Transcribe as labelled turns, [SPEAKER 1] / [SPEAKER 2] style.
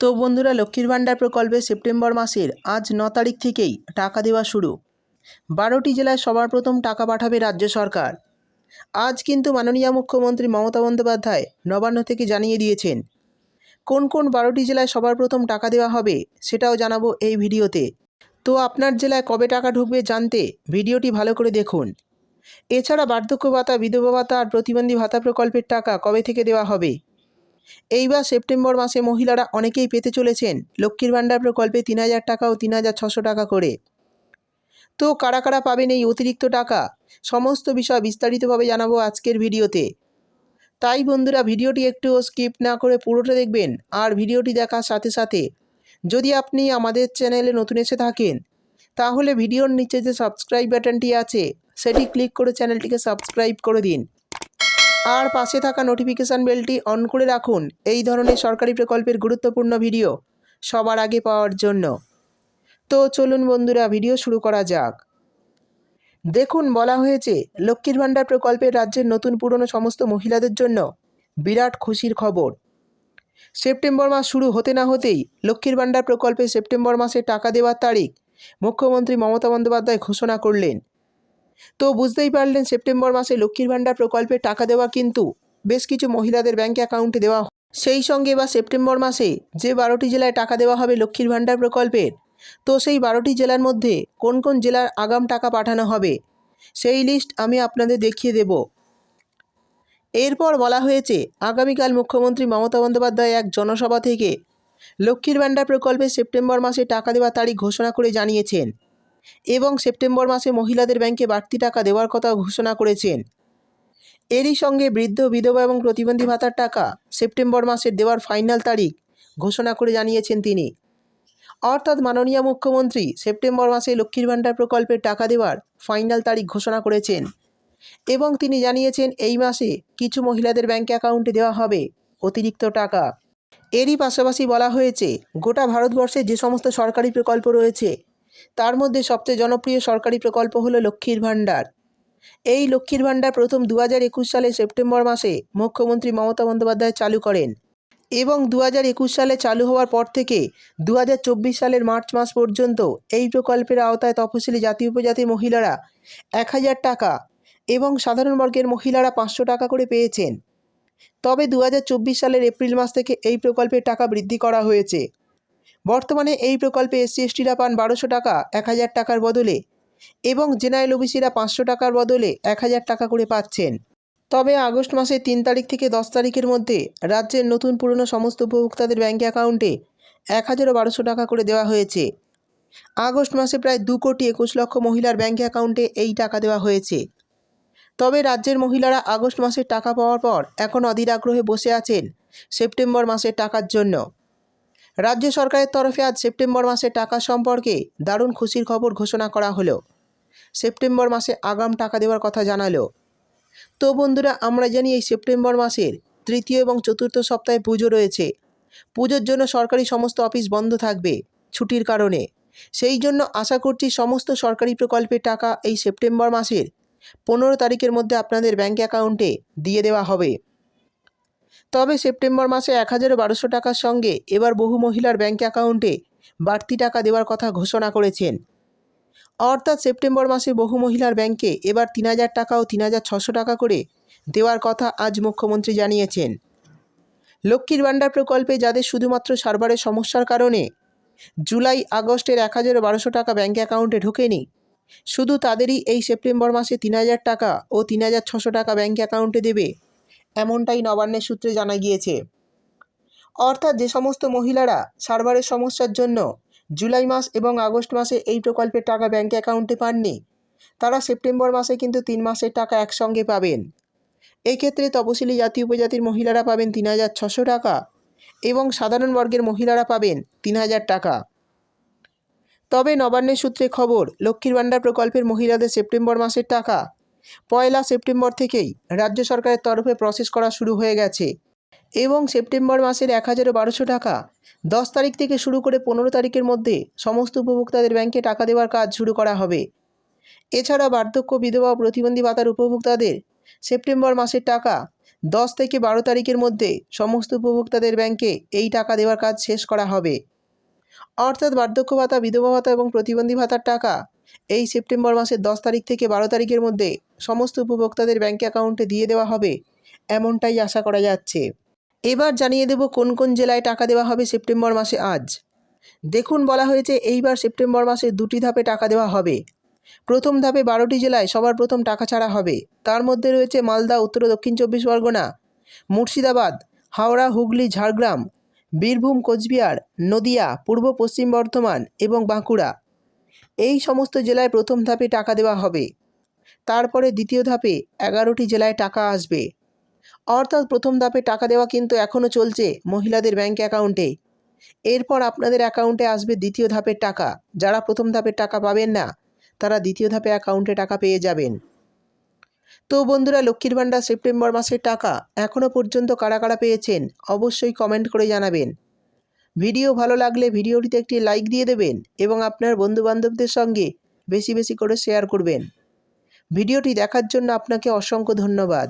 [SPEAKER 1] তো বন্ধুরা, লক্ষ্মীর ভাণ্ডার প্রকল্পে সেপ্টেম্বর মাসের আজ ন তারিখ থেকেই টাকা দেওয়া শুরু। বারোটি জেলায় সবার প্রথম টাকা পাঠাবে রাজ্য সরকার। আজ কিন্তু মাননীয় মুখ্যমন্ত্রী মমতা বন্দ্যোপাধ্যায় নবান্ন থেকে জানিয়ে দিয়েছেন, কোন কোন বারোটি জেলায় সবার প্রথম টাকা দেওয়া হবে সেটাও জানাব এই ভিডিওতে। তো আপনার জেলায় কবে টাকা ঢুকবে জানতে ভিডিওটি ভালো করে দেখুন। এছাড়া বার্ধক্য ভাতা, বিধবা ভাতা আর প্রতিবন্ধী ভাতা প্রকল্পের টাকা কবে থেকে দেওয়া হবে? এইবার সেপ্টেম্বর মাসে মহিলারা অনেকেই পেতে চলেছেন লক্ষ্মীর ভাণ্ডার প্রকল্পে তিন হাজার টাকা ও তিন হাজার ছশো টাকা করে। তো কারা কারা পাবেন এই অতিরিক্ত টাকা? সমস্ত বিষয় বিস্তারিতভাবে জানাব আজকের ভিডিওতে। তাই বন্ধুরা, ভিডিওটি একটু স্কিপ না করে পুরোটা দেখবেন আর ভিডিওটি দেখার সাথে সাথে যদি আপনি আমাদের চ্যানেলে নতুন এসে থাকেন, তাহলে ভিডিওর নিচে যে সাবস্ক্রাইব বাটনটি আছে, সেটি ক্লিক করে চ্যানেলটিকে সাবস্ক্রাইব করে দিন। আর পাশে থাকা নোটিফিকেশান বেলটি অন করে রাখুন। এই ধরনের সরকারি প্রকল্পের গুরুত্বপূর্ণ ভিডিও সবার আগে পাওয়ার জন্য। তো চলুন বন্ধুরা ভিডিও শুরু করা যাক। দেখুন, বলা হয়েছে, লক্ষ্মীর ভাণ্ডার প্রকল্পের রাজ্যের নতুন পুরনো সমস্ত মহিলাদের জন্য বিরাট খুশির খবর। সেপ্টেম্বর মাস শুরু হতে না হতেই লক্ষ্মীর ভাণ্ডার প্রকল্পে সেপ্টেম্বর মাসে টাকা দেওয়ার তারিখ মুখ্যমন্ত্রী মমতা বন্দ্যোপাধ্যায় ঘোষণা করলেন। তো বুঝতেই পারলেন সেপ্টেম্বর মাসে লক্ষ্মীর ভাণ্ডার প্রকল্পে টাকা দেওয়া কিন্তু বেশ কিছু মহিলাদের ব্যাঙ্ক অ্যাকাউন্টে দেওয়া সেই সঙ্গে বা সেপ্টেম্বর মাসে যে বারোটি জেলায় টাকা দেওয়া হবে লক্ষ্মীর ভাণ্ডার প্রকল্পের, তো সেই বারোটি জেলার মধ্যে কোন কোন জেলার আগাম টাকা পাঠানো হবে সেই লিস্ট আমি আপনাদের দেখিয়ে দেব। এরপর বলা হয়েছে, আগামীকাল মুখ্যমন্ত্রী মমতা বন্দ্যোপাধ্যায় এক জনসভা থেকে লক্ষ্মীর ভাণ্ডার প্রকল্পে সেপ্টেম্বর মাসে টাকা দেওয়ার তারিখ ঘোষণা করে জানিয়েছেন। এবং সেপ্টেম্বর মাসে মহিলাদের ব্যাংকে বাড়তি টাকা দেওয়ার কথাও ঘোষণা করেছেন। এরই সঙ্গে বৃদ্ধ, বিধবা এবং প্রতিবন্ধী ভাতার টাকা সেপ্টেম্বর মাসের দেওয়ার ফাইনাল তারিখ ঘোষণা করে জানিয়েছেন তিনি। অর্থাৎ মাননীয় মুখ্যমন্ত্রী সেপ্টেম্বর মাসে লক্ষ্মীর ভাণ্ডার প্রকল্পের টাকা দেওয়ার ফাইনাল তারিখ ঘোষণা করেছেন এবং তিনি জানিয়েছেন, এই মাসে কিছু মহিলাদের ব্যাংক অ্যাকাউন্টে দেওয়া হবে অতিরিক্ত টাকা। এরই পাশাপাশি বলা হয়েছে, গোটা ভারতবর্ষে যে সমস্ত সরকারি প্রকল্প রয়েছে তার মধ্যে সবচেয়ে জনপ্রিয় সরকারি প্রকল্প হলো লক্ষ্মীর ভাণ্ডার। এই লক্ষ্মীর ভাণ্ডার প্রথম দু হাজার একুশ সালে সেপ্টেম্বর মাসে মুখ্যমন্ত্রী মমতা বন্দ্যোপাধ্যায় চালু করেন এবং দু হাজার একুশ সালে চালু হওয়ার পর থেকে দু হাজার চব্বিশ সালের মার্চ মাস পর্যন্ত এই প্রকল্পের আওতায় তফসিলি জাতি উপজাতির মহিলারা এক হাজার টাকা এবং সাধারণ বর্গের মহিলারা পাঁচশো টাকা করে পেয়েছেন। তবে দু হাজার চব্বিশ সালের এপ্রিল মাস থেকে এই প্রকল্পের টাকা বৃদ্ধি করা হয়েছে। বর্তমানে এই প্রকল্পে এসসি এসটিরা পান বারোশো টাকা, এক হাজার টাকার বদলে এবং জেনারেল ওবিসিরা পাঁচশো টাকার বদলে এক হাজার টাকা করে পাচ্ছেন। তবে আগস্ট মাসের তিন তারিখ থেকে দশ তারিখের মধ্যে রাজ্যের নতুন পুরনো সমস্ত উপভোক্তাদের ব্যাঙ্ক অ্যাকাউন্টে এক হাজারও বারোশো টাকা করে দেওয়া হয়েছে। আগস্ট মাসে প্রায় দু কোটি একুশ লক্ষ মহিলার ব্যাঙ্ক অ্যাকাউন্টে এই টাকা দেওয়া হয়েছে। তবে রাজ্যের মহিলারা আগস্ট মাসের টাকা পাওয়ার পর এখন অধীর আগ্রহে বসে আছেন সেপ্টেম্বর মাসের টাকার জন্য। রাজ্য সরকারের তরফে আজ সেপ্টেম্বর মাসে টাকা সম্পর্কে দারুণ খুশির খবর ঘোষণা করা হলো। সেপ্টেম্বর মাসে আগাম টাকা দেওয়ার কথা জানালো। তো বন্ধুরা, আমরা জানি এই সেপ্টেম্বর মাসের তৃতীয় এবং চতুর্থ সপ্তাহে পুজো রয়েছে। পুজোর জন্য সরকারি সমস্ত অফিস বন্ধ থাকবে ছুটির কারণে। সেই জন্য আশা করছি সমস্ত সরকারি প্রকল্পের টাকা এই সেপ্টেম্বর মাসের পনেরো তারিখের মধ্যে আপনাদের ব্যাঙ্ক অ্যাকাউন্টে দিয়ে দেওয়া হবে। তবে সেপ্টেম্বর মাসে এক হাজার বারোশো টাকার সঙ্গে এবার বহু মহিলার ব্যাঙ্ক অ্যাকাউন্টে বাড়তি টাকা দেওয়ার কথা ঘোষণা করেছেন। অর্থাৎ সেপ্টেম্বর মাসে বহু মহিলার ব্যাংকে এবার তিন হাজার টাকা ও তিন হাজার ছশো টাকা করে দেওয়ার কথা আজ মুখ্যমন্ত্রী জানিয়েছেন। লক্ষ্মীর ভাণ্ডার প্রকল্পে যাদের শুধুমাত্র সার্ভারের সমস্যার কারণে জুলাই আগস্টের এক হাজার বারোশো টাকা ব্যাঙ্ক অ্যাকাউন্টে ঢোকেনি, শুধু তাদেরই এই সেপ্টেম্বর মাসে তিন হাজার টাকা ও তিন হাজার ছশো টাকা ব্যাঙ্ক অ্যাকাউন্টে দেবে এমনটাই নবান্নের সূত্রে জানা গিয়েছে। অর্থাৎ যে সমস্ত মহিলারা সার্ভারের সমস্যার জন্য জুলাই মাস এবং আগস্ট মাসে এই প্রকল্পের টাকা ব্যাঙ্ক অ্যাকাউন্টে পাননি, তারা সেপ্টেম্বর মাসে কিন্তু তিন মাসের টাকা একসঙ্গে পাবেন। এক্ষেত্রে তপশিলি জাতি উপজাতির মহিলারা পাবেন তিন হাজার ছশো টাকা এবং সাধারণ বর্গের মহিলারা পাবেন তিন হাজার টাকা। তবে নবান্নের সূত্রে খবর, লক্ষ্মীর ভাণ্ডার প্রকল্পের মহিলাদের সেপ্টেম্বর মাসের টাকা পয়লা সেপ্টেম্বর থেকেই রাজ্য সরকারের তরফে প্রসেস করা শুরু হয়ে গেছে এবং সেপ্টেম্বর মাসের এক হাজার বারোশো টাকা দশ তারিখ থেকে শুরু করে পনেরো তারিখের মধ্যে সমস্ত উপভোক্তাদের ব্যাংকে টাকা দেওয়ার কাজ শুরু করা হবে। এছাড়া বার্ধক্য, বিধবা প্রতিবন্ধী ভাতার উপভোক্তাদের সেপ্টেম্বর মাসের টাকা দশ থেকে বারো তারিখের মধ্যে সমস্ত উপভোক্তাদের ব্যাংকে এই টাকা দেওয়ার কাজ শেষ করা হবে। অর্থাৎ বার্ধক্য ভাতা, বিধবা ভাতা এবং প্রতিবন্ধী ভাতার টাকা। এই সেপ্টেম্বর মাসের দশ তারিখ থেকে বারো তারিখের মধ্যে সমস্ত উপভোক্তাদের ব্যাংক অ্যাকাউন্টে দিয়ে দেওয়া হবে, এমনটাই আশা করা যাচ্ছে। এবার জানিয়ে দেব কোন কোন জেলায় টাকা দেওয়া হবে সেপ্টেম্বর মাসে আজ। দেখুন, বলা হয়েছে এইবার সেপ্টেম্বর মাসে দুটি ধাপে টাকা দেওয়া হবে। প্রথম ধাপে বারোটি জেলায় সবার প্রথম টাকা ছাড়া হবে। তার মধ্যে রয়েছে মালদা, উত্তর দক্ষিণ চব্বিশ পরগনা, মুর্শিদাবাদ, হাওড়া, হুগলি, ঝাড়গ্রাম বীরভূম, কোচবিহার, নদিয়া, পূর্ব পশ্চিম বর্ধমান এবং বাঁকুড়া। এই সমস্ত জেলায় প্রথম ধাপে টাকা দেওয়া হবে। তারপরে দ্বিতীয় ধাপে এগারোটি জেলায় টাকা আসবে। অর্থাৎ প্রথম ধাপে টাকা দেওয়া কিন্তু এখনও চলছে মহিলাদের ব্যাঙ্ক অ্যাকাউন্টে। এরপর আপনাদের অ্যাকাউন্টে আসবে দ্বিতীয় ধাপের টাকা। যারা প্রথম ধাপের টাকা পাবেন না, তারা দ্বিতীয় ধাপে অ্যাকাউন্টে টাকা পেয়ে যাবেন। তো বন্ধুরা, লক্ষ্মীর ভাণ্ডার সেপ্টেম্বর মাসের টাকা এখনও পর্যন্ত কারা কারা পেয়েছেন অবশ্যই কমেন্ট করে জানাবেন। ভিডিও ভালো লাগলে ভিডিওটিতে একটি লাইক দিয়ে দেবেন এবং আপনার বন্ধুবান্ধবদের সঙ্গে বেশি বেশি করে শেয়ার করবেন। ভিডিওটি দেখার জন্য আপনাকে অসংখ্য ধন্যবাদ।